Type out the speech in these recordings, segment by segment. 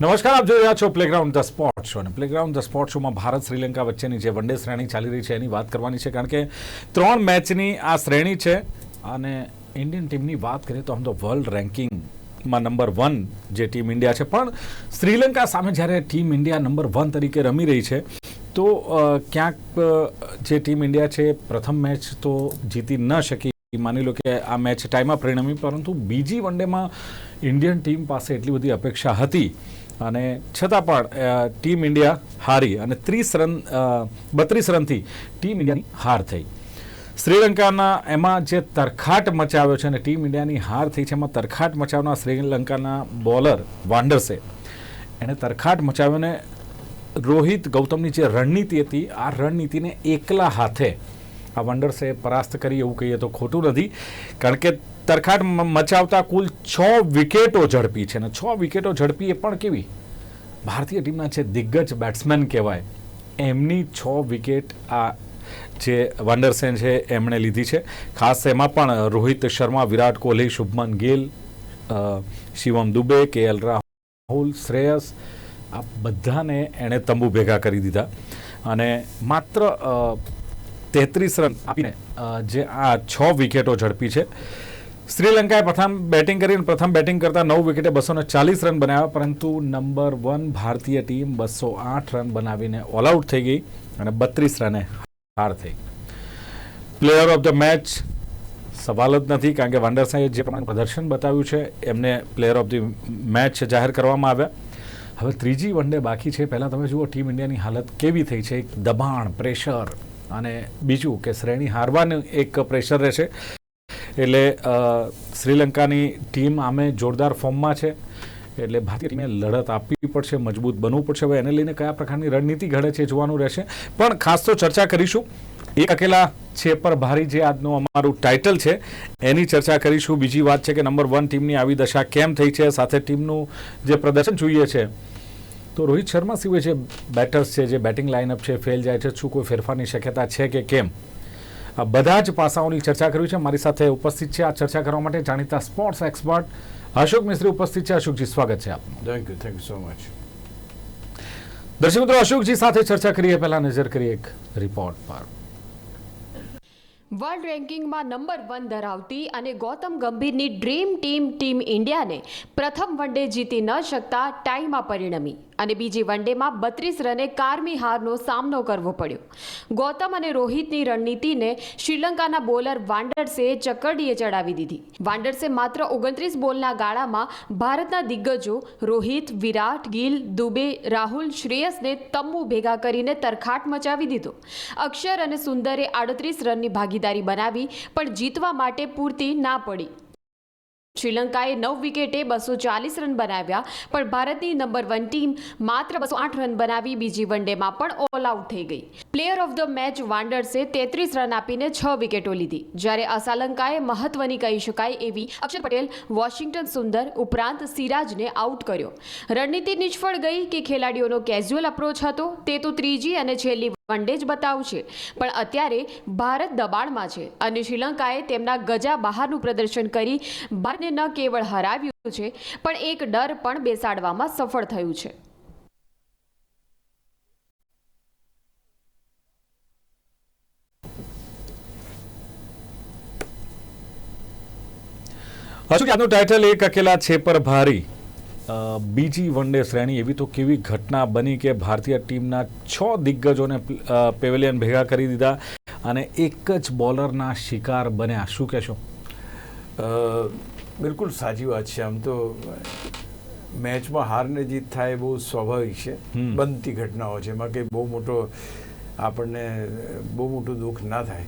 નમસ્કાર, આપ જોઈ રહ્યા છો પ્લેગ્રાઉન્ડ ધ સ્પોર્ટ શો અને પ્લેગ્રાઉન્ડ ધ સ્પોર્ટ શોમાં ભારત શ્રીલંકા વચ્ચેની જે વનડે શ્રેણી ચાલી રહી છે, એની વાત કરવાની છે, કારણ કે ત્રણ મેચની આ શ્રેણી છે. અને ઇન્ડિયન ટીમની વાત કરીએ તો આમ તો વર્લ્ડ રેન્કિંગમાં નંબર વન જે ટીમ ઇન્ડિયા છે. પણ શ્રીલંકા સામે જ્યારે ટીમ ઇન્ડિયા નંબર વન તરીકે રમી રહી છે, તો ક્યાંક જે ટીમ ઇન્ડિયા છે, પ્રથમ મેચ તો જીતી ન શકી. માની લો કે આ મેચ ટાઈમમાં પરિણમી, પરંતુ બીજી વનડેમાં ઇન્ડિયન ટીમ પાસે એટલી બધી અપેક્ષા હતી. અને છતાં પણ ટીમ ઇન્ડિયા હારી અને ત્રીસ રન બત્રીસ રનથી ટીમ ઇન્ડિયાની હાર થઈ. શ્રીલંકાના એમાં જે તરખાટ મચાવ્યો છે અને ટીમ ઇન્ડિયાની હાર થઈ છે, એમાં તરખાટ મચાવનાર શ્રીલંકાના બોલર વાન્ડર્સે એણે તરખાટ મચાવ્યોને રોહિત ગૌતમની જે રણનીતિ હતી, આ રણનીતિને એકલા હાથે આ વંડર્સે પરાસ્ત કરી, એવું કહીએ તો ખોટું નથી. કારણ કે તરખાટ મચાવતા કુલ છ વિકેટો ઝડપી છે. અને છ વિકેટો ઝડપી એ પણ કેવી? ભારતીય ટીમના જે દિગ્ગજ બેટ્સમેન કહેવાય, એમની છ વિકેટ આ જે વંડરસેન છે, એમણે લીધી છે. ખાસ એમાં પણ રોહિત શર્મા, વિરાટ કોહલી, શુભમન ગિલ શિવમ દુબે કે એલ રાહુલ, શ્રેયસ, આ બધાને એણે તંબુ ભેગા કરી દીધા. અને માત્ર તેત્રીસ રન આપીને જે આ છ વિકેટો ઝડપી છે. શ્રીલંકાએ પ્રથમ બેટિંગ કરીને પ્રથમ બેટિંગ કરતા નવ વિકેટે બસોને ચાલીસ રન બનાવ્યા, પરંતુ નંબર વન ભારતીય ટીમ બસો આઠ રન બનાવીને ઓલ આઉટ થઈ ગઈ અને બત્રીસ રને હાર થઈ. પ્લેયર ઓફ ધ મેચ સવાલ જ નથી, કારણ કે વાન્ડરસાએ જે પ્રમાણે પ્રદર્શન બતાવ્યું છે, એમને પ્લેયર ઓફ ધી મેચ જાહેર કરવામાં આવ્યા. હવે ત્રીજી વન ડે બાકી છે. પહેલાં તમે જુઓ ટીમ ઇન્ડિયાની હાલત કેવી થઈ છે. એક દબાણ પ્રેશર અને બીજું કે શ્રેણી હારવાનું એક પ્રેશર રહેશે એટલે શ્રીલંકાની ટીમ આમે જોરદાર ફોર્મમાં છે. એટલે ભારતીય ટીમે લડત આપવી પડશે, મજબૂત બનવું પડશે. હવે એને લઈને કયા પ્રકારની રણનીતિ ઘડે છે જોવાનું રહેશે. પણ ખાસ તો ચર્ચા કરીશું. એક અકેલા છે પર ભારી જે આજનું અમારું ટાઇટલ છે, એની ચર્ચા કરીશું. બીજી વાત છે કે નંબર વન ટીમની આવી દશા કેમ થઈ છે? સાથે ટીમનું જે પ્રદર્શન જોઈએ છે, તો રોહિત શર્મા સિવાય જે બેટર્સ છે, જે બેટિંગ લાઇનઅપ છે ફેલ જાય છે, શું કોઈ ફેરફારની શક્યતા છે કે કેમ? બધા જ પાસાઓની ચર્ચા કરવી છે. મારી સાથે ઉપસ્થિત છે આ ચર્ચા કરવા માટે જાણીતા સ્પોર્ટ્સ એક્સપર્ટ અશોક મિસ્ત્રી ઉપસ્થિત છે. અશોકજી સ્વાગત છે આપનું. Thank you thank you so much દર્શક મિત્રો અશોકજી સાથે ચર્ચા કરીએ. પહેલા નજર કરીએ એક રિપોર્ટ પર. વર્લ્ડ રેન્કિંગમાં નંબર વન ધરાવતી અને ગૌતમ ગંભીરની ડ્રીમ ટીમ ટીમ ઇન્ડિયાને પ્રથમ વનડે જીતી ન શકતા ટાઈમાં પરિણમી. અને બીજી વનડેમાં બત્રીસ રને કારમી હારનો સામનો કરવો પડ્યો. ગૌતમ અને રોહિતની રણનીતિને શ્રીલંકાના બોલર વાન્ડર્સે ચકરડીએ ચડાવી દીધી. વાન્ડર્સે માત્ર ઓગણત્રીસ બોલના ગાળામાં ભારતના દિગ્ગજો રોહિત, વિરાટ, ગિલ, દુબે, રાહુલ, શ્રેયસને તંબુ ભેગા કરીને તરખાટ મચાવી દીધો. અક્ષર અને સુંદરે આડત્રીસ રનની ભાગીદારી બનાવી, પણ જીતવા માટે પૂરતી ના પડી. શ્રીલંકાએ નવ વિકેટે બસો ચાલીસ રન બનાવ્યા, પણ ભારતની નંબર વન ટીમ માત્ર બસો આઠ રન બનાવી બીજી વનડેમાં પણ ઓલ આઉટ થઈ ગઈ. પ્લેયર ઓફ ધ મેચ વાન્ડર્સે તેત્રીસ રન આપીને છ વિકેટો લીધી. જ્યારે અસાલંકાએ મહત્વની કહી શકાય એવી અક્ષર પટેલ, વોશિંગ્ટન સુંદર ઉપરાંત સિરાજને આઉટ કર્યો. રણનીતિ નિષ્ફળ ગઈ કે ખેલાડીઓનો કેઝ્યુઅલ અપ્રોચ હતો, તે તો ત્રીજી અને છેલ્લી વનડે જ બતાવશે. પણ અત્યારે ભારત દબાણમાં છે અને શ્રીલંકાએ તેમના ગજા બહારનું પ્રદર્શન કરી ભારતને ન કેવળ હરાવ્યું છે, પણ એક ડર પણ બેસાડવામાં સફળ થયું છે. અશોક આજનું ટાઇટલ એક અકેલા છે પર ભારી. બીજી બીજી વનડે શ્રેણી એવી તો કેવી ઘટના બની કે ભારતીય ટીમના છ દિગ્ગજોને પેવેલિયન ભેગા કરી દીધા અને એક જ બોલરના શિકાર બન્યા. શું કહેશો? બિલકુલ સાચી વાત છે. આમ તો મેચમાં હાર ને જીત થાય એ બહુ સ્વાભાવિક છે. બનતી ઘટનાઓ છે. એમાં કંઈ બહુ મોટો આપણને બહુ મોટું દુઃખ ના થાય.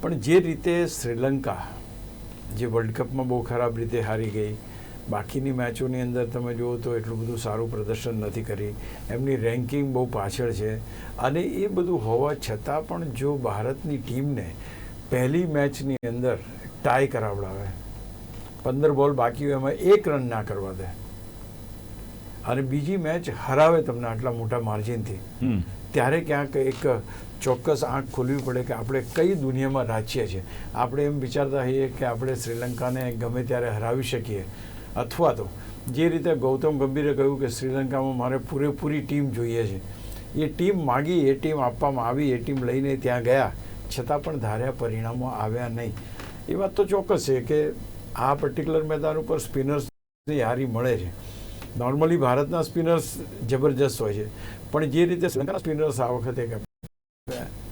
પણ જે રીતે શ્રીલંકા જે વર્લ્ડ કપમાં બહુ ખરાબ રીતે હારી ગઈ બાકીની મેચોની અંદર તમે જુઓ તો એટલું બધું સારું પ્રદર્શન નથી કરી. એમની રેન્કિંગ બહુ પાછળ છે. અને એ બધું હોવા છતાં પણ જો ભારતની ટીમને પહેલી મેચની અંદર ટાઈ કરાવડાવે પંદર બોલ બાકી હોય એમાં એક રન ના કરવા દે. અને બીજી મેચ હરાવે તમને આટલા મોટા માર્જિનથી. ત્યારે ક્યાંક એક ચોક્કસ આંખ ખોલવી પડે કે આપણે કઈ દુનિયામાં રાચીએ છીએ. આપણે એમ વિચારતા હોઈએ કે આપણે શ્રીલંકાને ગમે ત્યારે હરાવી શકીએ. અથવા તો જે રીતે ગૌતમ ગંભીરે કહ્યું કે શ્રીલંકામાં મારે પૂરેપૂરી ટીમ જોઈએ છે. એ ટીમ માગી એ ટીમ આપવામાં આવી એ ટીમ લઈને ત્યાં ગયા. છતાં પણ ધાર્યા પરિણામો આવ્યા નહીં. એ વાત તો ચોક્કસ છે કે આ પર્ટિક્યુલર મેદાન ઉપર સ્પિનર્સની હારી મળે છે. નોર્મલી ભારતના સ્પિનર્સ જબરજસ્ત હોય છે. પણ જે રીતે શ્રીલંકાના સ્પિનર્સ આ વખતે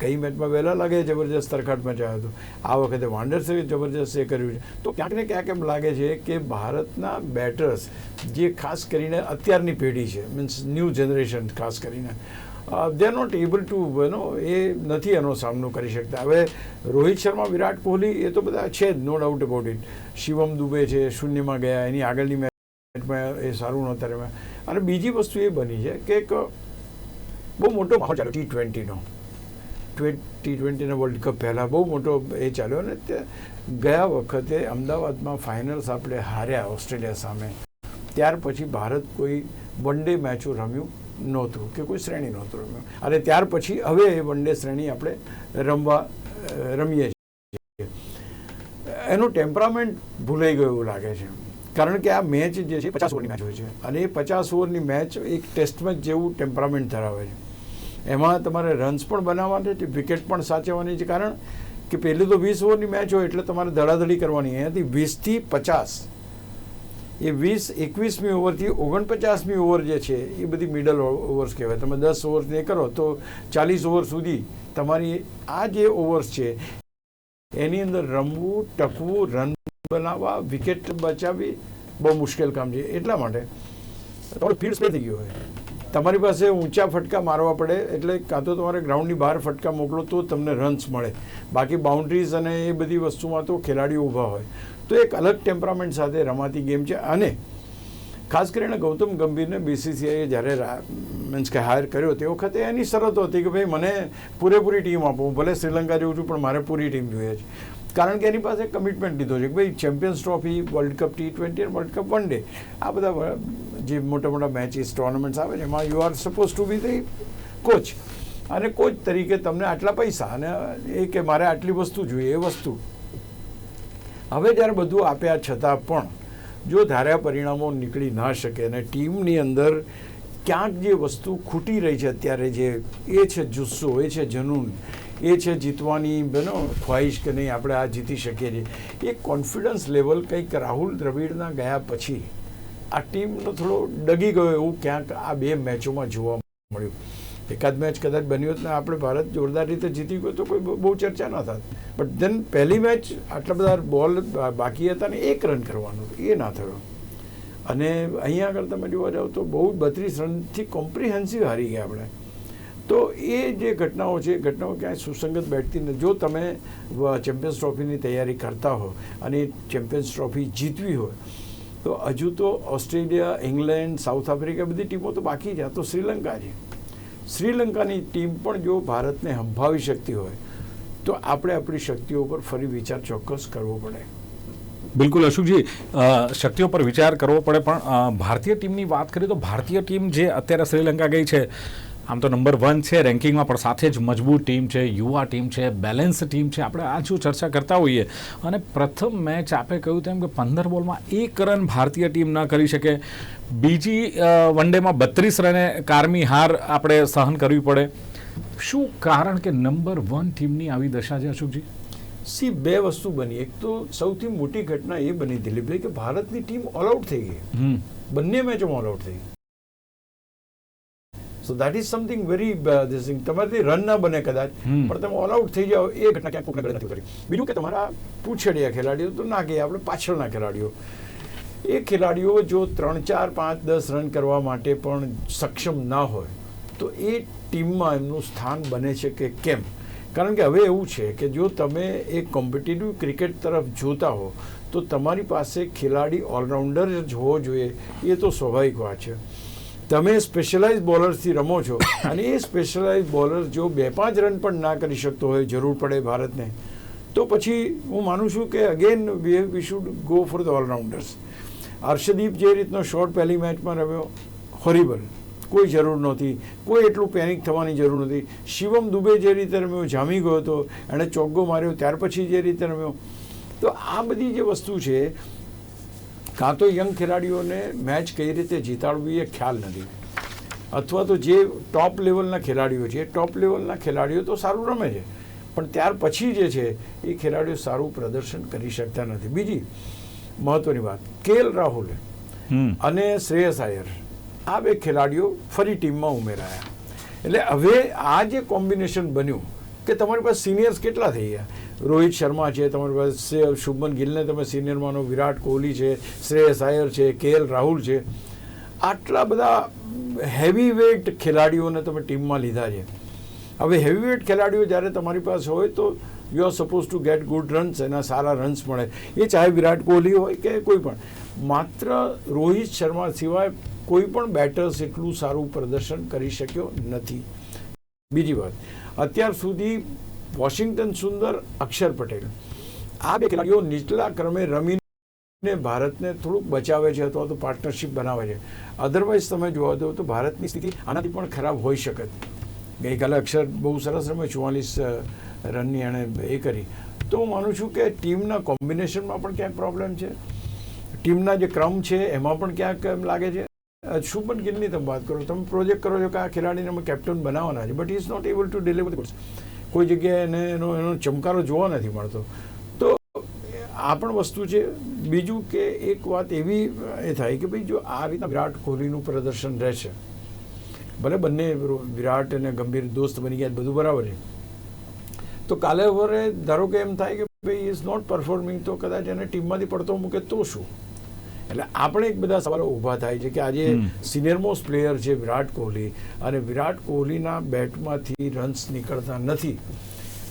કઈ મેચમાં વહેલા લાગે જબરજસ્ત તરખાટ મચાયો હતો. આ વખતે વાન્ડર્સે જબરજસ્ત એ કર્યું છે. તો ક્યાંક ને ક્યાંક એમ લાગે છે કે ભારતના બેટર્સ જે ખાસ કરીને અત્યારની પેઢી છે મીન્સ ન્યૂ જનરેશન ખાસ કરીને દે નોટ એબલ ટુ એનો એ નથી એનો સામનો કરી શકતા. હવે રોહિત શર્મા, વિરાટ કોહલી, એ તો બધા છે જ no doubt about it Shivam Dube છે, શૂન્યમાં ગયા, એની આગળની મેચમાં એ સારું નહોતા રમ્યા. અને બીજી વસ્તુ એ બની છે કે એક, બહુ મોટો માહોલ ચાલ્યો ટી ટ્વેન્ટીનો ટી ટ્વેન્ટીના વર્લ્ડ કપ પહેલાં બહુ મોટો એ ચાલ્યો અને તે ગયા વખતે અમદાવાદમાં ફાઇનલ્સ આપણે હાર્યા, ઓસ્ટ્રેલિયા સામે. ત્યાર પછી ભારત કોઈ વન ડે મેચો રમ્યું. નહોતું, કે કોઈ શ્રેણી નહોતું રમ્યું. અને ત્યાર પછી હવે એ વન ડે શ્રેણી આપણે રમવા રમીએ છીએ. એનું ટેમ્પરામેન્ટ ભૂલાઈ ગયું લાગે છે. કારણ કે આ મેચ જે છે પચાસ ઓવરની મેચ હોય છે. અને એ પચાસ ઓવરની મેચ એક ટેસ્ટ મેચ જેવું ટેમ્પરામેન્ટ ધરાવે છે. એમાં તમારે રન્સ પણ બનાવવાની છે વિકેટ પણ સાચવવાની છે. કારણ કે પહેલી તો વીસ ઓવરની મેચ હોય એટલે તમારે ધડાધડી કરવાની. અહીંયાથી વીસથી પચાસ એ વીસ, એકવીસમી ઓવરથી ઓગણપચાસમી ઓવર જે છે, એ બધી મિડલ ઓવર્સ કહેવાય. તમે દસ ઓવર્સને કરો તો ચાલીસ ઓવર સુધી તમારી આ જે ઓવર્સ છે, એની અંદર રમવું, ટકવું રન બનાવવા વિકેટ બચાવવી બહુ મુશ્કેલ કામ છે. એટલા માટે તમારું ફીલ્ડ સ્પ્રે થઈ ગયું હોય. તમારી પાસે ઊંચા ફટકા મારવા પડે, એટલે કાં તો તમારે ગ્રાઉન્ડની બહાર ફટકા મોકલો તો તમને રન્સ મળે. બાકી બાઉન્ડ્રીઝ અને એ બધી વસ્તુમાં તો ખેલાડીઓ ઊભા હોય. તો એક અલગ ટેમ્પરામેન્ટ સાથે રમાતી ગેમ છે અને ખાસ કરીને ગૌતમ ગંભીરને બીસીસીઆઈએ જ્યારે મીન્સ કે હાયર કર્યો તે વખતે એની શરતો હતી કે ભાઈ, મને પૂરેપૂરી ટીમ આપો. ભલે શ્રીલંકા જેવું છું, પણ મારે પૂરી ટીમ જોઈએ છે. કારણ કે એની પાસે કમિટમેન્ટ લીધો છે કે ભાઈ champions trophy world cup T twenty world cup one day આ બધા જે મોટા મોટા મેચિસ ટુર્નામેન્ટ્સ આવે છે, એમાં you are suppose to be the coach અને કોચ તરીકે તમને આટલા પૈસા અને એ કે મારે આટલી વસ્તુ જોઈએ, એ વસ્તુ. હવે જ્યારે બધું આપ્યા છતાં પણ, જો ધાર્યા પરિણામો નીકળી ના શકે અને ટીમની અંદર ક્યાંક જે વસ્તુ ખૂટી રહી છે, અત્યારે જે એ છે જુસ્સો, એ છે જનૂન એ છે જીતવાની બનો, ખ્વાહિશ કે નહીં, આપણે આ જીતી શકીએ છીએ. એ કોન્ફિડન્સ લેવલ કંઈક રાહુલ દ્રવિડના ગયા પછી આ ટીમનો થોડો ડગી ગયો એવું ક્યાંક આ બે મેચોમાં જોવા મળ્યું. એકાદ મેચ કદાચ બન્યો હોત ને આપણે ભારત જોરદાર રીતે જીતી ગયો તો કોઈ બહુ- ચર્ચા ન થાત. બટ ધેન પહેલી મેચ આટલા બધા બોલ બાકી હતા ને એક રન કરવાનું, એ ના થયો. અને અહીંયા આગળ તમે જોવા જાઓ તો બહુ બત્રીસ રનથી કોમ્પ્રિહેન્સિવ હારી ગયા આપણે. તો એ જે ઘટનાઓ છે ઘટનાઓ ક્યાંય સુસંગત બેઠતી નથી. જો તમે ચેમ્પિયન્સ ટ્રોફીની તૈયારી કરતા હો અને ચેમ્પિયન્સ ટ્રોફી જીતવી હોય, તો હજુ તો ઓસ્ટ્રેલિયા, ઇંગ્લેન્ડ, સાઉથ આફ્રિકા બધી ટીમો તો બાકી છે. આ તો શ્રીલંકા છે. શ્રીલંકાની ટીમ પણ જો ભારતને હંભાવી શકતી હોય, તો આપણે આપણી શક્તિઓ પર ફરી વિચાર ચોક્કસ કરવો પડે. બિલકુલ અશોકજી શક્તિઓ પર વિચાર કરવો પડે, પણ ભારતીય ટીમની વાત કરીએ તો ભારતીય ટીમ જે અત્યારે શ્રીલંકા ગઈ છે આમ તો નંબર વન છે રેન્કિંગમાં પણ સાથે જ મજબૂત ટીમ છે યુવા ટીમ છે બેલેન્સ ટીમ છે. આપણે આ જો ચર્ચા કરતા હોઈએ? અને પ્રથમ મેચ આપે કહ્યું તેમ કે પંદર બોલમાં એક રન ભારતીય ટીમ ન કરી શકે. બીજી વનડેમાં વન ડેમાં બત્રીસ રને કારમી હાર આપણે સહન કરવી પડે. શું કારણ કે નંબર વન ટીમની આવી દશા છે અશોકજી? સી બે વસ્તુ બની. એક તો સૌથી મોટી ઘટના એ બની દિલીપભાઈ કે ભારતની ટીમ ઓલ આઉટ થઈ ગઈ. હમ. બંને મેચોમાં ઓલ આઉટ થઈ so that is something very ધીસિંગ તમારાથી રન ના બને કદાચ. પણ તમે ઓલ આઉટ થઈ જાઓ એ ઘટના ક્યાંક ગળે નથી કરી. બીજું કે તમારા પૂછડિયા ખેલાડીઓ તો ના કહીએ આપણે પાછળના ખેલાડીઓ. એ ખેલાડીઓ જો ત્રણ ચાર પાંચ દસ રન કરવા માટે પણ સક્ષમ ના હોય તો એ ટીમમાં એમનું સ્થાન બને છે કે કેમ? કારણ કે હવે એવું છે કે જો તમે એક કોમ્પિટિટિવ ક્રિકેટ તરફ જોતા હો તો તમારી પાસે ખેલાડી ઓલરાઉન્ડર જ હોવો જોઈએ. એ તો સ્વાભાવિક વાત છે. તમે સ્પેશિયલાઇઝ બોલર્સથી રમો છો અને એ સ્પેશિયલાઇઝ બોલર જો બે પાંચ રન પણ ના કરી શકતો હોય, જરૂર પડે ભારતને, તો પછી હું માનું છું કે again we we should go for the allrounders Harshdeep જે રીતનો શોટ પહેલી મેચમાં રમ્યો હોરિબલ કોઈ જરૂર નહોતી. કોઈ એટલું પેનિક થવાની જરૂર નથી શિવમ દુબે જે રીતે રમ્યો, જામી ગયો હતો, એણે ચોગ્ગો માર્યો, ત્યાર પછી જે રીતે રમ્યો. તો આ બધી જે વસ્તુ છે કાં તો યંગ ખેલાડીઓને મેચ કઈ રીતે જીતાડવી એ ખ્યાલ નથી. અથવા તો જે ટોપ લેવલના ખેલાડીઓ છે ટોપ લેવલના ખેલાડીઓ તો સારું રમે છે. પણ ત્યાર પછી જે છે એ ખેલાડીઓ સારું પ્રદર્શન કરી શકતા નથી. બીજી મહત્વની વાત કેએલ રાહુલ અને શ્રેયસ આયર આ બે ખેલાડીઓ ફરી ટીમમાં ઉમેરાયા. એટલે હવે આ જે કોમ્બિનેશન બન્યું કે તમારી પાસે સિનિયર્સ કેટલા થઈ ગયા? રોહિત શર્મા છે, તમારી પાસે શુભમન ગિલને તમે સિનિયર માનો, વિરાટ કોહલી છે, શ્રેયસ આયર છે, કેએલ રાહુલ છે. આટલા બધા હેવી વેઇટ ખેલાડીઓને તમે ટીમમાં લીધા છે. હવે હેવી વેઇટ ખેલાડીઓ જ્યારે તમારી પાસે હોય તો you are suppose to get good runs એના સારા રન્સ મળે. એ ચાહે વિરાટ કોહલી હોય કે કોઈ પણ. માત્ર રોહિત શર્મા સિવાય કોઈ પણ બેટર્સ એટલું સારું પ્રદર્શન કરી શક્યો નથી. બીજી વાત, અત્યાર સુધી વોશિંગ્ટન સુંદર અક્ષર પટેલ. આ બે ખેલાડીઓ નીચલા ક્રમે રમીને ભારતને થોડુંક બચાવે છે અથવા તો પાર્ટનરશિપ બનાવે છે. અધરવાઇઝ તમે જોવા દો તો ભારતની સ્થિતિ આનાથી પણ ખરાબ હોઈ શકે. ગઈકાલે અક્ષર બહુ સરસ રમે ચુમ્માલીસ રનની એણે એ કરી. તો હું માનું છું કે ટીમના કોમ્બિનેશનમાં પણ ક્યાંક પ્રોબ્લેમ છે. ટીમના જે ક્રમ છે એમાં પણ ક્યાંક એમ લાગે છે. શુભમન ગિલની તમે વાત કરો, તમે પ્રોજેક્ટ કરો છો કે આ ખેલાડીને અમે કેપ્ટન બનાવવાના છે but is not able to deliver the કોઈ જગ્યાએ એને એનો એનો ચમકારો જોવા નથી મળતો. તો આ પણ વસ્તુ છે. બીજું કે એક વાત એવી, એ થાય કે ભાઈ જો આ રીતના વિરાટ કોહલીનું પ્રદર્શન રહેશે, ભલે બંને વિરાટ અને ગંભીર દોસ્ત બની ગયા બધું બરાબર છે. તો કાલે વરે ધારો કે એમ થાય કે ભાઈ ઇઝ નોટ પરફોર્મિંગ તો કદાચ એને ટીમમાંથી પડતો મૂકે તો શું? એટલે આપણે એક બધા સવાલો ઊભા થાય છે કે આજે. સિનિયર મોસ્ટ પ્લેયર છે વિરાટ કોહલી અને વિરાટ કોહલીના બેટમાંથી રન્સ નીકળતા નથી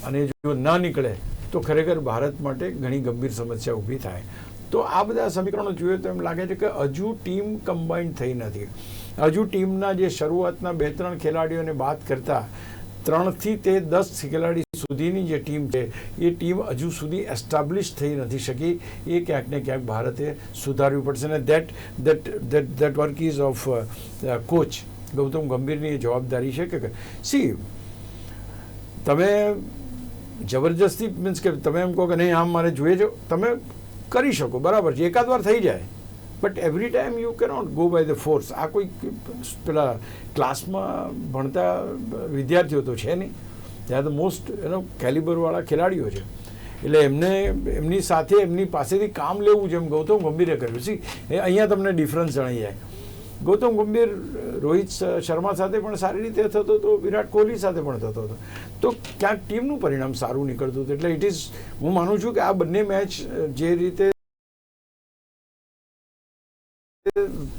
અને જો ના નીકળે તો ખરેખર ભારત માટે ઘણી ગંભીર સમસ્યા ઊભી થાય તો આ બધા સમીકરણો જોઈએ તો એમ લાગે છે કે હજુ ટીમ કમ્બાઈન્ડ થઈ નથી હજુ ટીમના જે શરૂઆતના બે ત્રણ ખેલાડીઓને બાદ કરતા ત્રણથી તે દસ ખેલાડી સુધીની જે ટીમ છે, એ ટીમ હજુ સુધી એસ્ટાબ્લિશ થઈ નથી શકી. એ ક્યાંક ને ક્યાંક ભારતે સુધારવી પડશે અને that that that that work is of coach Gautam ગંભીરની જવાબદારી છે કે સી તમે જબરજસ્તી મીન્સ કે તમે એમ કહો કે નહીં, આમ મારે જોઈએ છે, તમે કરી શકો, બરાબર છે, એકાદ વાર થઈ જાય. But every time you cannot go by the force આ કોઈ પેલા ક્લાસમાં ભણતા વિદ્યાર્થીઓ તો છે નહીં. ત્યાં તો મોસ્ટ એનો કેલિબરવાળા ખેલાડીઓ છે. એટલે એમને, એમની સાથે, એમની પાસેથી કામ લેવું જેમ ગૌતમ ગંભીરે કર્યું. સી એ અહીંયા તમને ડિફરન્સ જણાઈ જાય. ગૌતમ ગંભીર, રોહિત શર્મા સાથે પણ સારી રીતે થતો હતો, વિરાટ કોહલી સાથે પણ થતો હતો. તો ક્યાંક ટીમનું પરિણામ સારું નીકળતું હતું. એટલે ઇટ ઇઝ હું માનું છું કે આ બંને મેચ જે રીતે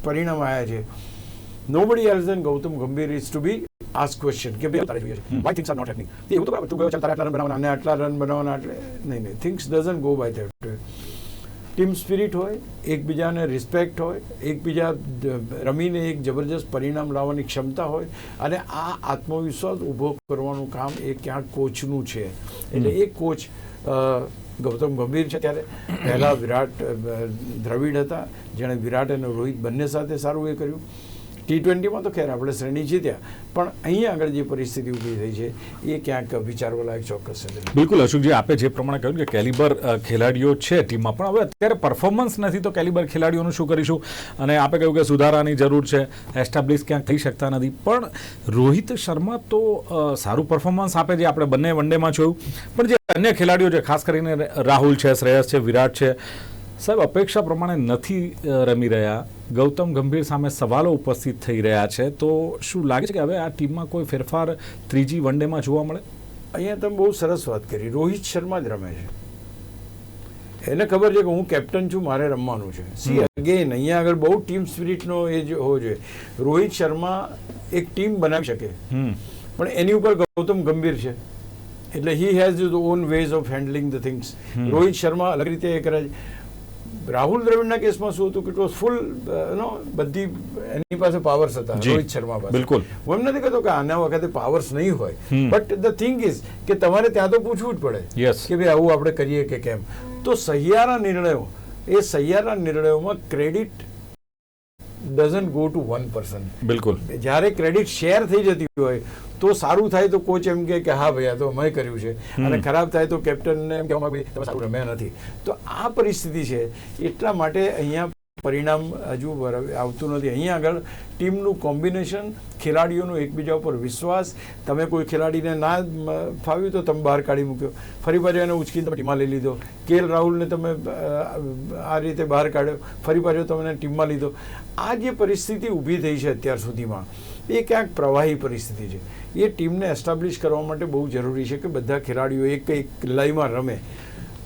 પરિણામ આવ્યા છે nobody else then Gautam Gambhir is to be ask question કે ભાઈ તારે જોઈએ છે why things are not happening એવું તો બરાબર તું ગયો ચાલ તારે આટલા રન બનાવવાના અને આટલા રન બનાવવાના એટલે નહીં નહીં things doesn't go by that team spirit હોય એકબીજાને રિસ્પેક્ટ હોય એકબીજા રમીને એક જબરજસ્ત પરિણામ લાવવાની ક્ષમતા હોય અને આ આત્મવિશ્વાસ ઊભો કરવાનું કામ એ ક્યાંક કોચનું છે એટલે એ કોચ ગૌતમ ગંભીર છે ત્યારે પહેલાં વિરાટ દ્રવિડ હતા જેણે વિરાટ અને રોહિત બંને સાથે સારું એ કર્યું ટી ટ્વેન્ટીમાં તો ખેર આપણે શ્રેણી જીત્યા. પણ અહીંયા આગળ જે પરિસ્થિતિ ઊભી થઈ છે, એ ક્યાંક વિચારવા લાયક ચોક્કસ છે. બિલકુલ, અશોકજી, આપે જે પ્રમાણે કહ્યું કે કેલિબર ખેલાડીઓ છે ટીમમાં. પણ હવે અત્યારે પરફોર્મન્સ નથી તો કેલિબર ખેલાડીઓનું શું કરીશું? અને આપે કહ્યું કે સુધારાની જરૂર છે એસ્ટાબ્લિશ ક્યાંક થઈ શકતા નથી. પણ રોહિત શર્મા તો સારું પરફોર્મન્સ આપે છે, આપણે બંને વનડેમાં જોયું. પણ જે અન્ય ખેલાડીઓ છે, ખાસ કરીને રાહુલ છે, શ્રેયસ છે, વિરાટ છે, સાહેબ, અપેક્ષા પ્રમાણે નથી રમી રહ્યા. ગૌતમ ગંભીર સામે સવાલો ઉપસ્થિત થઈ રહ્યા છે. તો શું લાગે છે કે હવે આ ટીમમાં કોઈ ફેરફાર ત્રીજી વન ડેમાં જોવા મળે? અહીંયા તમે બહુ સરસ વાત કરી. રોહિત શર્મા જ રમે છે. એને ખબર છે કે હું કેપ્ટન છું મારે રમવાનું છે. સી અગેન અહીંયા આગળ બહુ ટીમ સ્પિરિટનો એ જ હોવો જોઈએ. રોહિત શર્મા એક ટીમ બનાવી શકે. પણ એની ઉપર ગૌતમ ગંભીર છે. એટલે he has own ways of handling the things Rohit Sharma અલગ રીતે એ કરે છે. રાહુલ દ્રવિડના કેસમાં શું હતું કે ઇટ વોઝ ફૂલ નો બધી એની પાસે પાવર્સ હતા રોહિત શર્મા પાસે બિલકુલ. હું એમ નથી કહેતો કે આના વખતે પાવર્સ નહીં હોય. બટ ધ થિંગ ઇઝ કે તમારે ત્યાં તો પૂછવું જ પડે. કે ભાઈ આવું આપણે કરીએ કે કેમ તો સહિયારા નિર્ણયો એ સહિયારા નિર્ણયોમાં credit doesn't go to one person બિલકુલ. જ્યારે ક્રેડિટ શેર થઈ જતી હોય તો સારું થાય તો કોચ એમ કે હા ભાઈ આ તો અમે કર્યું છે. અને ખરાબ થાય તો કેપ્ટનને એમ કહેવામાં ભાઈ તમે સારું રમ્યા નથી. તો આ પરિસ્થિતિ છે એટલા માટે અહીંયા પરિણામ હજુ આવતું નથી. અહીંયા આગળ ટીમનું કોમ્બિનેશન, ખેલાડીઓનો એકબીજા ઉપર વિશ્વાસ. તમે કોઈ ખેલાડીને ના ફાવ્યું તો તમે બહાર કાઢી મૂક્યો. ફરી પાછો એને ઉચકીને ટીમમાં લઈ લીધો. કેએલ રાહુલને તમે આ રીતે બહાર કાઢ્યો. ફરી પાછો તમને ટીમમાં લીધો. આ જે પરિસ્થિતિ ઊભી થઈ છે અત્યાર સુધીમાં, એ ક્યાંક પ્રવાહી પરિસ્થિતિ છે. એ ટીમને એસ્ટાબ્લિશ કરવા માટે બહુ જરૂરી છે કે બધા ખેલાડીઓ એક એક લયમાં રમે.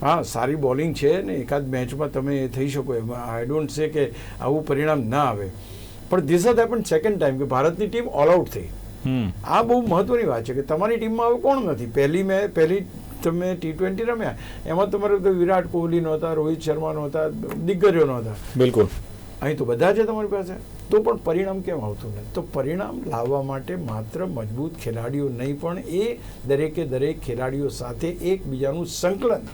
હા સારી બોલિંગ છે ને એકાદ મેચમાં તમે થઈ શકો એમાં. આઈ ડોન્ટ સે કે આવું પરિણામ ના આવે. પણ ધીસ હદ પણ સેકન્ડ ટાઈમ કે ભારતની ટીમ ઓલ આઉટ થઈ. આ બહુ મહત્વની વાત છે કે તમારી ટીમમાં હવે કોણ નથી? પહેલી મેં પહેલી તમે ટી ટ્વેન્ટી રમ્યા એમાં તમારે તો વિરાટ કોહલી નહોતા રોહિત શર્મા નહોતા દિગ્ગજો નહોતા. બિલકુલ. અહીં તો બધા છે તમારી પાસે. તો પણ પરિણામ કેમ આવતું નથી? તો પરિણામ લાવવા માટે માત્ર મજબૂત ખેલાડીઓ નહીં પણ એ દરેકે દરેક ખેલાડીઓ સાથે એકબીજાનું સંકલન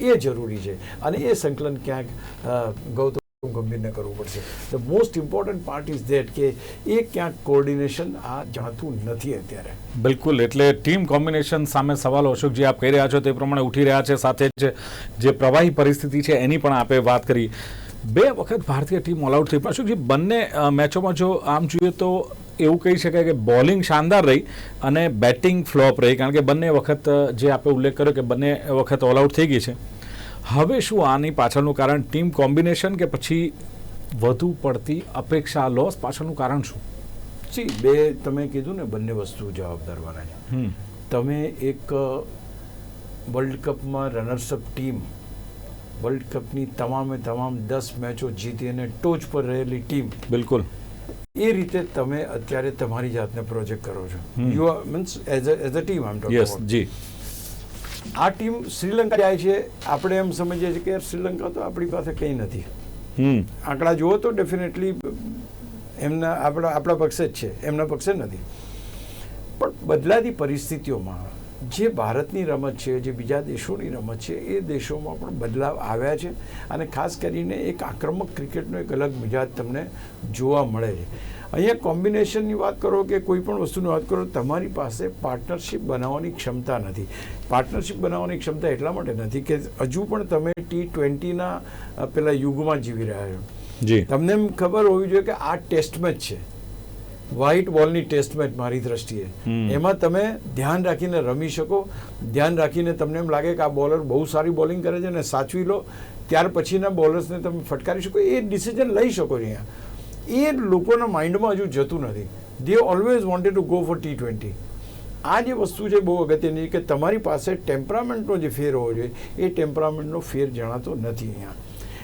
એ જરૂરી છે. અને એ સંકલન ક્યાંક ગૌતમ ગંભીરને કરવું પડશે. The most important part is that કે એ ક્યાંક કોર્ડિનેશન આ જાણતું નથી અત્યારે. બિલકુલ, એટલે ટીમ કોમ્બિનેશન સામે સવાલ, અશોકજી, આપ કહી રહ્યા છો તે પ્રમાણે ઉઠી રહ્યા છે. સાથે જ જે પ્રવાહી પરિસ્થિતિ છે એની પણ આપે વાત કરી. બે વખત ભારતીય ટીમ ઓલ આઉટ થઈ. પણ અશોકજી, બંને મેચોમાં જો આમ જોઈએ તો એવું કહી શકાય કે બોલિંગ શાનદાર રહી અને બેટિંગ ફ્લોપ રહી કારણ કે બંને વખત જે આપણે ઉલ્લેખ કર્યો કે બંને વખત ઓલ આઉટ થઈ ગઈ છે. હવે શું આની પાછળનું કારણ ટીમ કોમ્બિનેશન કે પછી વધુ પડતી અપેક્ષા લોસ પાછળનું કારણ શું? સી બે તમે કીધું ને બંને વસ્તુ જવાબદાર છે તમે એક વર્લ્ડ કપમાં રનર્સઅપ ટીમ વર્લ્ડ કપની તમામે તમામ દસ મેચો જીતી અને ટોચ પર રહેલી ટીમ બિલકુલ. એ રીતે તમે અત્યારે તમારી જાતને પ્રોજેક્ટ કરો છો. You are means as as a team આમ યસ જી. આ ટીમ શ્રીલંકા જાય છે. આપણે એમ સમજીએ છીએ કે શ્રીલંકા તો આપણી પાસે કંઈ નથી. હમ. આંકડા જુઓ તો ડેફિનેટલી એમના આપણા આપણા પક્ષે જ છે. એમના પક્ષે નથી. પણ બદલાતી પરિસ્થિતિઓમાં જે ભારતની રમત છે જે બીજા દેશોની રમત છે એ દેશોમાં પણ બદલાવ આવ્યા છે અને ખાસ કરીને એક આક્રમક ક્રિકેટનો એક અલગ મિજાજ તમને જોવા મળે છે. અહીંયા કોમ્બિનેશનની વાત કરો કે કોઈ પણ વસ્તુની વાત કરો તમારી પાસે પાર્ટનરશિપ બનાવવાની ક્ષમતા નથી. પાર્ટનરશિપ બનાવવાની ક્ષમતા એટલા માટે નથી કે હજુ પણ તમે ટી ટ્વેન્ટીના પેલા યુગમાં જીવી રહ્યા છો. જી. તમને એમ ખબર હોવી જોઈએ કે આ ટેસ્ટ મેચ છે. વ્હાઇટ બોલની ટેસ્ટ મેચ મારી દ્રષ્ટિએ. એમાં તમે ધ્યાન રાખીને રમી શકો. ધ્યાન રાખીને તમને એમ લાગે કે આ બોલર બહુ સારી બોલિંગ કરે છે અને સાચવી લો. ત્યાર પછીના બોલર્સને તમે ફટકારી શકો. એ ડિસિઝન લઈ શકો છો અહીંયા. એ લોકોના માઇન્ડમાં હજુ જતું નથી. They always wanted to go for T twenty આ જે વસ્તુ છે બહુ અગત્યની કે તમારી પાસે ટેમ્પરામેન્ટનો જે ફેર હોવો જોઈએ. એ ટેમ્પરામેન્ટનો ફેર જણાતો નથી અહીંયા.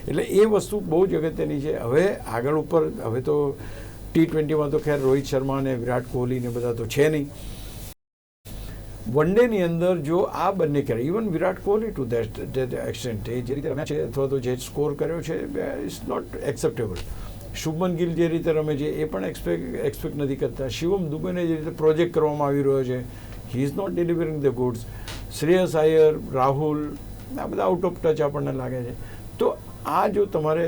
એટલે એ વસ્તુ બહુ જ અગત્યની છે. હવે આગળ ઉપર હવે તો ટી ટ્વેન્ટીમાં તો ખેર રોહિત શર્મા અને વિરાટ કોહલી ને બધા તો છે નહીં. વન ડેની અંદર જો આ બંને કરે even Virat Kohli to that extent એ જે રીતે રમ્યા છે, અથવા તો જે સ્કોર કર્યો છે it's not acceptable Shubman Gill જે રીતે રમે છે, એ પણ એક્સપેક્ટ એક્સપેક્ટ નથી કરતા. શિવમ દુબેને જે રીતે પ્રોજેક્ટ કરવામાં આવી રહ્યો છે he is not delivering the goods Shreyas Iyer, Rahul, આ બધા આઉટ ઓફ ટચ આપણને લાગે છે. તો આ જો તમારે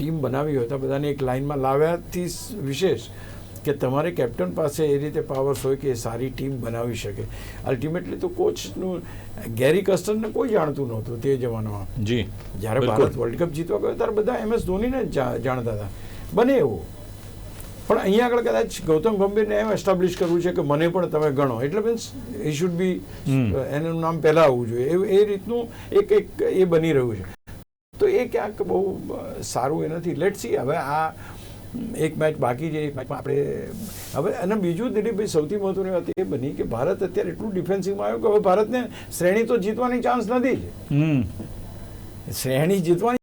ટીમ બનાવી હોય તો બધાને એક લાઇનમાં લાવ્યાથી વિશેષ કે તમારે કેપ્ટન પાસે એ રીતે પાવર્સ હોય કે એ સારી ટીમ બનાવી શકે. અલ્ટિમેટલી તો કોચનું ગેરી કસ્ટનને કોઈ જાણતું નહોતું તે જમાનામાં. જી જ્યારે ભારત વર્લ્ડ કપ જીતવા ગયો ત્યારે બધા એમ એસ ધોનીને જાણતા હતા. બને એવું. પણ અહીંયા આગળ કદાચ ગૌતમ ગંભીરને એમ એસ્ટાબ્લિશ કરવું છે કે મને પણ તમે ગણો. એટલે મીન્સ ઈ શુડ બી. એનું નામ પહેલાં આવવું જોઈએ. એ રીતનું એક એક એ બની રહ્યું છે. તો એ ક્યાંક બહુ સારું એ નથી. લેટ સી હવે આ એક મેચ બાકી છે એક મેચમાં આપણે હવે અને બીજું દિલીપભાઈ સૌથી મહત્વની વાત એ બની કે ભારત અત્યારે એટલું ડિફેન્સિવમાં આવ્યું કે હવે ભારતને શ્રેણી તો જીતવાની ચાન્સ નથી જ. હમ. શ્રેણી જીતવાની ચાન્સ નથી, પણ નથી.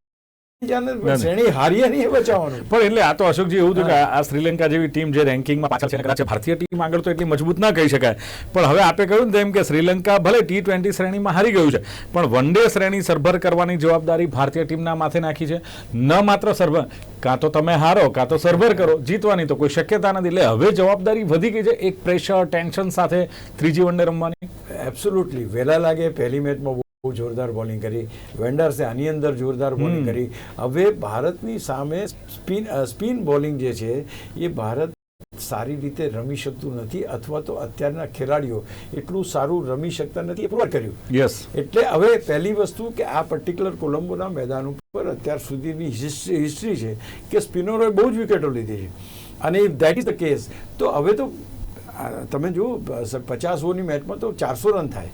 શ્રેણી હારીએ નહીં બચાવવાનું. પણ એટલે આ તો અશોકજી એવું કે આ શ્રીલંકા જેવી ટીમ જે રેન્કિંગમાં પાછળ છે કદાચ ભારતીય ટીમ આગળ તો એટલી મજબૂત ના કહી શકાય. પણ હવે આપે કહ્યું તેમ કે શ્રીલંકા ભલે ટી ટ્વેન્ટી શ્રેણીમાં હારી ગયું છે પણ વન ડે શ્રેણી સરભર કરવાની જવાબદારી ભારતીય ટીમના માથે નાખી છે. ન માત્ર સરભર કાં તો તમે હારો કાં તો સરભર કરો જીતવાની તો કોઈ શક્યતા નથી. એટલે હવે જવાબદારી વધી ગઈ છે એક પ્રેશર ટેન્શન સાથે ત્રીજી વન ડે રમવાની. એબ્સોલ્યુટલી વહેલા લાગે પહેલી મેચમાં બહુ જોરદાર બોલિંગ કરી. વેન્ડર્સે આની અંદર જોરદાર બોલિંગ કરી. હવે ભારતની સામે સ્પિન સ્પિન બોલિંગ જે છે એ ભારત સારી રીતે રમી શકતું નથી અથવા તો અત્યારના ખેલાડીઓ એટલું સારું રમી શકતા નથી એ પુરવાર કર્યું. યસ એટલે હવે પહેલી વસ્તુ કે આ પર્ટિક્યુલર કોલંબોના મેદાન ઉપર અત્યાર સુધીની હિસ્ટ્રી છે કે સ્પિનરોએ બહુ જ વિકેટો લીધી છે. અને if that is the case તો હવે તો તમે જુઓ પચાસ ઓવરની મેચમાં તો ચારસો રન થાય.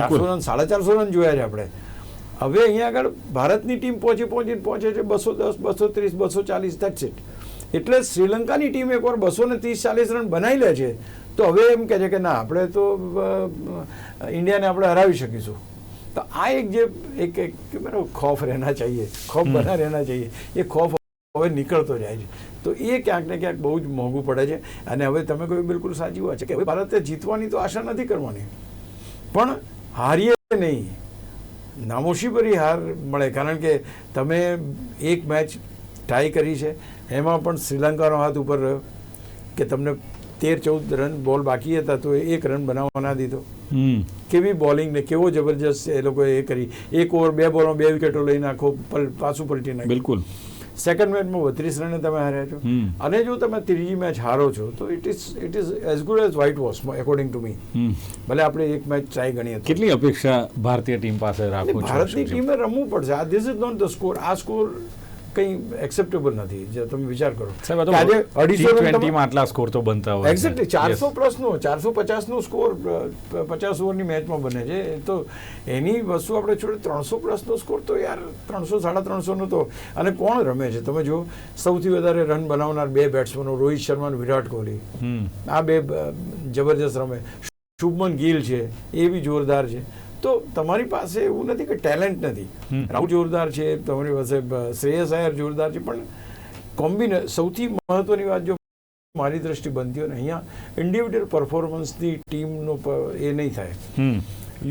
ચારસો રન સાડા ચારસો રન જોયા છે આપણે. હવે અહીંયા આગળ ભારતની ટીમ પહોંચી પહોંચીને પહોંચે છે બસો દસ બસો ત્રીસ બસો ચાલીસ દેટ્સ ઇટ એટલે શ્રીલંકાની ટીમ એકવાર બસો ને ત્રીસ ચાલીસ રન બનાવી લે છે તો હવે એમ કહે છે કે ના આપણે તો ઇન્ડિયાને આપણે હરાવી શકીશું. તો આ એક જે એક એક ખોફ રહેના ચાહીએ ખોફ બના રહેના ચાહીએ એ ખોફ હવે નીકળતો જાય છે. તો એ ક્યાંક ને ક્યાંક બહુ જ મોંઘું પડે છે. અને હવે તમે કોઈ બિલકુલ સાચી વાત છે કે હવે ભારતે જીતવાની તો આશા નથી કરવાની. પણ હારીએ નહીં. નામોશીભરી હાર મળે. કારણ કે તમે એક મેચ ટ્રાય કરી છે. એમાં પણ શ્રીલંકાનો હાથ ઉપર રહ્યો કે તમને તેર ચૌદ રન બોલ બાકી હતા તો એ એક રન બનાવવા ના દીધો કેવી બોલિંગ ને કેવો જબરજસ્ત એ લોકોએ એ કરી. એક ઓવર બે બોલમાં બે વિકેટો લઈને આખો પાછું પલટી નાખ્યું. બિલકુલ. સેકન્ડ મેચમાં બત્રીસ રને તમે હાર્યા છો. અને જો તમે ત્રીજી મેચ હારો છો તો it is it is as good as white wash according to me ભલે આપણે એક મેચ ટ્રાય ગણી હતી કેટલી અપેક્ષા ભારતીય ટીમ પાસે રાખો ભારતની? ટીમે રમવું પડશે. આ this is not the score આ સ્કોર કંઈ એક્સેપ્ટેબલ નથી જે તમે વિચાર કરો. આજે અઢીસો રન T20 તમે- માં આટલા સ્કોર તો બનતા હોય એક્ઝેક્ટલી ચારસો પ્લસનો ચારસો પચાસ નો સ્કોર પચાસ ઓવરની મેચમાં બને છે. એ તો એની વસ્તુ આપણે છોડે ત્રણસો પ્લસ નો સ્કોર તો યાર ત્રણસો સાડા ત્રણસો નો તો. અને કોણ રમે છે? તમે જો સૌથી વધારે રન બનાવનાર બે બેટ્સમેનો રોહિત શર્મા અને વિરાટ કોહલી. આ બે જબરજસ્ત રમે. શુભમન ગિલ છે એ બી જોરદાર છે. તો તમારી પાસે એવું નથી કે ટેલેન્ટ નથી. રાહુલ જોરદાર છે તમારી પાસે શ્રેયસ આયર જોરદાર છે પણ કોમ્બિને સૌથી મહત્વની વાત જો મારી દ્રષ્ટિ બનતી હોય ને અહીંયા ઇન્ડિવિડ્યુઅલ પરફોર્મન્સની ટીમનો એ નહીં થાય.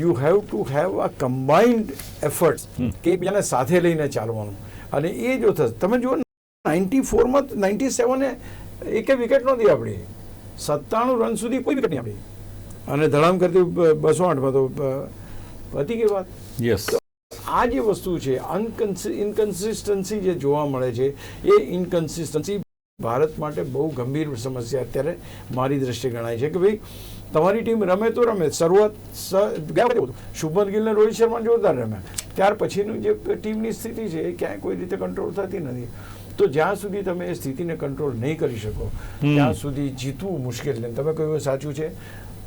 You have to have a combined effort કે એકબીજાને સાથે લઈને ચાલવાનું. અને એ જો થશે તમે જુઓ નાઇન્ટી ફોરમાં નાઇન્ટી સેવને એકે વિકેટ નહોતી આપણી. સત્તાણું રન સુધી કોઈ વિકેટ નહીં આપણી. અને ધડામ કરતી બસો આઠમાં તો પતી ગઈ વાત. યસ આ જે વસ્તુ છે ઇનકન્સિસ્ટન્સી જે જોવા મળે છે એ ઇનકન્સિસ્ટન્સી ભારત માટે બહુ ગંભીર સમસ્યા અત્યારે મારી દ્રષ્ટિએ ગણાય છે કે ભાઈ તમારી ટીમ રમે તો રમે. શરૂઆત શુભમન ગિલ ને રોહિત શર્મા જોરદાર રમ્યા. ત્યાર પછીનું જે ટીમની સ્થિતિ છે એ ક્યાંય કોઈ રીતે કંટ્રોલ થતી નથી. તો જ્યાં સુધી તમે એ સ્થિતિને કંટ્રોલ નહીં કરી શકો ત્યાં સુધી જીતવું મુશ્કેલ છે. તમે કહ્યું સાચું છે.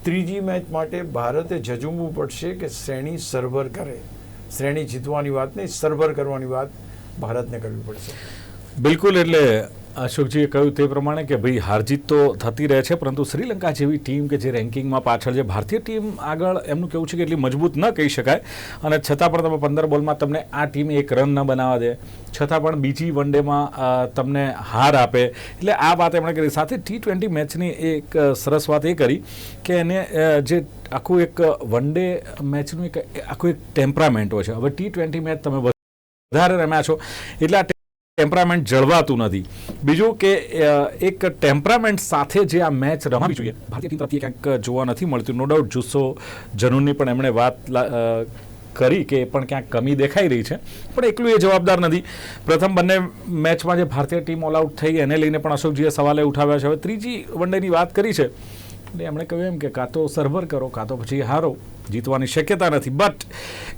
ત્રીજી મેચ માટે ભારતે જજુમવું પડશે કે શ્રેણી સર્વર કરે. શ્રેણી જીતવાની વાત નહીં સર્વર કરવાની વાત ભારતને કરવી પડશે. બિલકુલ, એટલે અશોકજીએ કહ્યું તે પ્રમાણે કે ભાઈ હારજીત તો થતી રહે છે, પરંતુ શ્રીલંકા જેવી ટીમ કે જે રેન્કિંગમાં પાછળ છે, ભારતીય ટીમ આગળ એમનું કેવું છે કે એટલી મજબૂત ન કહી શકાય. અને છતાં પણ તમે પંદર બોલમાં તમને આ ટીમ એક રન ન બનાવવા દે. છતાં પણ બીજી વન ડેમાં તમને હાર આપે. એટલે આ વાત એમણે કરી. સાથે ટી ટ્વેન્ટી મેચની એક સરસ વાત એ કરી કે એને જે આખું એક વન ડે મેચનું એક, આખું એક ટેમ્પરામેન્ટ હોય છે. હવે ટી ટ્વેન્ટી મેચ તમે વધારે રમ્યા છો. એટલે ટેમ્પરામેન્ટ જળવાતું નથી. બીજું કે એક ટેમ્પરામેન્ટ સાથે જે આ મેચ રમાવી જોઈએ, ભારતીય ટીમ તરફથી ક્યાંક જોવા નથી મળતું. નો ડાઉટ જુસ્સો જનૂનની પણ એમણે વાત કરી કે એ પણ ક્યાંક કમી દેખાઈ રહી છે, પણ એકલું એ જવાબદાર નથી. પ્રથમ બંને મેચમાં જે ભારતીય ટીમ ઓલ આઉટ થઈ, એને લઈને પણ અશોકજીએ સવાલે ઉઠાવ્યા છે. હવે ત્રીજી વન ડેની વાત કરી છે. એટલે એમણે કહ્યું એમ કે કાં તો સર્વર કરો, કાં તો પછી હારો. જીતવાની શક્યતા નથી. બટ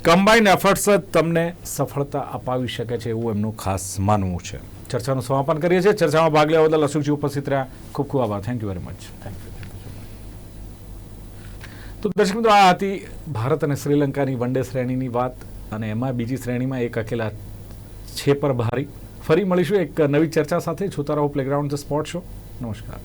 કમ્બાઇન એફર્ટ્સ જ તમને સફળતા અપાવી શકે છે એવું એમનું ખાસ માનવું છે. ચર્ચાનું સમાપન કરીએ છીએ. ચર્ચામાં ભાગ લેવા બદલ અશોકજી ઉપસ્થિત રહ્યા. ખૂબ ખૂબ આભાર. થેન્ક યુ વેરી મચ તો દર્શક મિત્રો, આ હતી ભારત અને શ્રીલંકાની વન ડે શ્રેણીની વાત અને એમાં બીજી શ્રેણીમાં એક અકેલા છે પર ભારી. ફરી મળીશું એક નવી ચર્ચા સાથે. રહો પ્લેગ્રાઉન્ડ ધ સ્પોર્ટ શો નમસ્કાર.